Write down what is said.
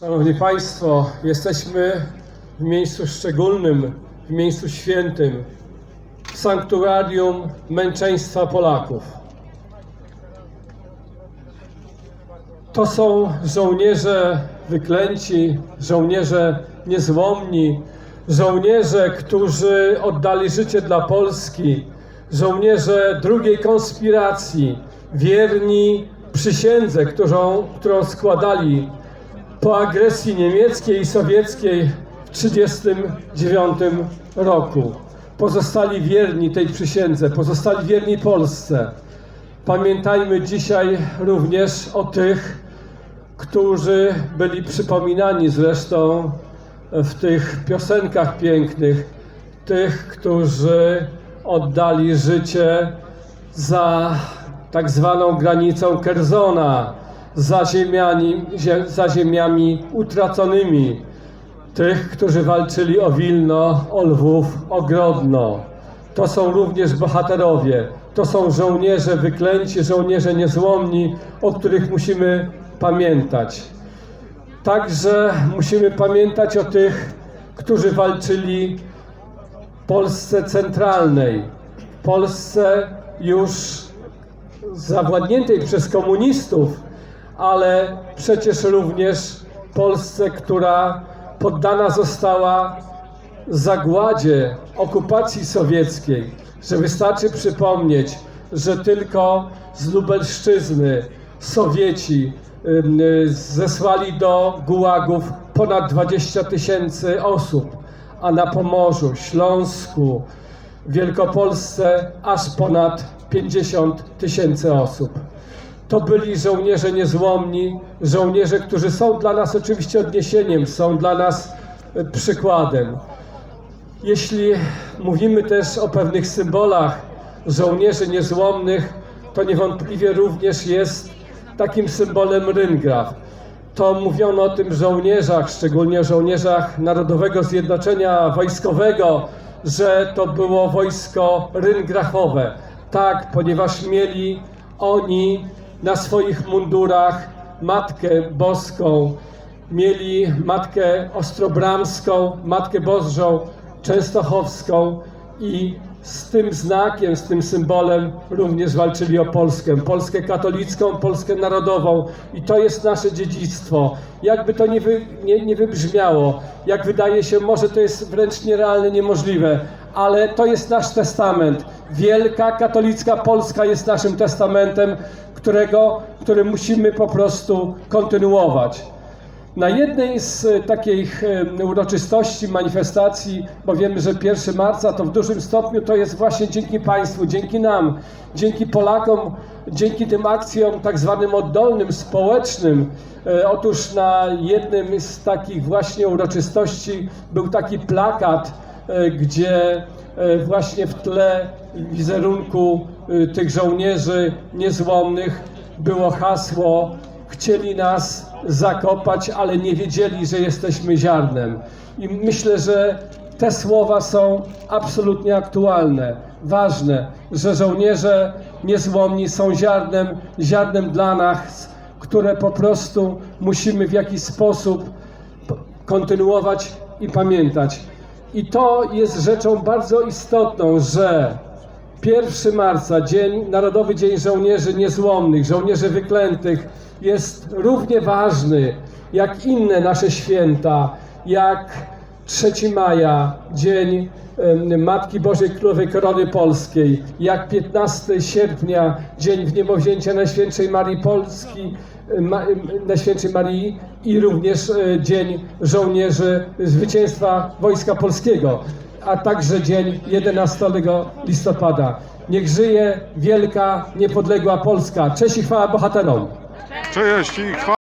Szanowni Państwo, jesteśmy w miejscu szczególnym, w miejscu świętym, w sanktuarium męczeństwa Polaków. To są żołnierze wyklęci, żołnierze niezłomni, żołnierze, którzy oddali życie dla Polski, żołnierze drugiej konspiracji, wierni przysiędze, którą, którą składali po agresji niemieckiej i sowieckiej w 1939 roku. Pozostali wierni tej przysiędze, pozostali wierni Polsce. Pamiętajmy dzisiaj również o tych, którzy byli przypominani zresztą w tych piosenkach pięknych, tych, którzy oddali życie za tak zwaną granicą Kerzona, za, ziemiami, zie, za ziemiami utraconymi, tych, którzy walczyli o Wilno, o Lwów, o Grodno. To są również bohaterowie, to są żołnierze wyklęci, żołnierze niezłomni, o których musimy pamiętać. Także musimy pamiętać o tych, którzy walczyli w Polsce centralnej, w Polsce już zawładniętej przez komunistów, ale przecież również Polsce, która poddana została zagładzie okupacji sowieckiej, że wystarczy przypomnieć, że tylko z Lubelszczyzny Sowieci y, zesłali do gułagów ponad 20 tysięcy osób, a na Pomorzu, Śląsku, Wielkopolsce aż ponad 50 tysięcy osób. To byli żołnierze niezłomni, żołnierze, którzy są dla nas oczywiście odniesieniem, są dla nas e, przykładem. Jeśli mówimy też o pewnych symbolach żołnierzy niezłomnych, to niewątpliwie również jest takim symbolem Ryngraf. To mówiono o tym żołnierzach, szczególnie o żołnierzach Narodowego Zjednoczenia Wojskowego, że to było wojsko ryngrafowe. Tak, ponieważ mieli oni na swoich mundurach Matkę Boską, mieli Matkę Ostrobramską, Matkę Bożą Częstochowską i z tym znakiem, z tym symbolem również walczyli o Polskę. Polskę katolicką, Polskę narodową i to jest nasze dziedzictwo. Jakby to nie, wy, nie, nie wybrzmiało, jak wydaje się, może to jest wręcz nierealne, niemożliwe, ale to jest nasz testament. Wielka katolicka Polska jest naszym testamentem, którego, który musimy po prostu kontynuować. Na jednej z e, takich e, uroczystości, manifestacji, bo wiemy, że 1 marca to w dużym stopniu to jest właśnie dzięki Państwu, dzięki nam, dzięki Polakom, dzięki tym akcjom tak zwanym oddolnym, społecznym. E, Otóż na jednym z takich właśnie uroczystości był taki plakat, gdzie właśnie w tle wizerunku e, tych żołnierzy niezłomnych było hasło chcieli nas zakopać, ale nie wiedzieli, że jesteśmy ziarnem. I myślę, że te słowa są absolutnie aktualne, ważne, że żołnierze niezłomni są ziarnem, ziarnem dla nas, które po prostu musimy w jakiś sposób kontynuować i pamiętać. I to jest rzeczą bardzo istotną, że 1 marca, dzień, Narodowy Dzień Żołnierzy Niezłomnych, Żołnierzy Wyklętych, jest równie ważny jak inne nasze święta, jak 3 maja, Dzień Matki Bożej Królowej Korony Polskiej, jak 15 sierpnia, Dzień Wniebowzięcia Najświętszej Marii Polski, Najświętszej Marii i również e, Dzień Żołnierzy Zwycięstwa Wojska Polskiego a także dzień 11 listopada. Niech żyje wielka, niepodległa Polska. Cześć i chwała bohaterom! Cześć i chwała.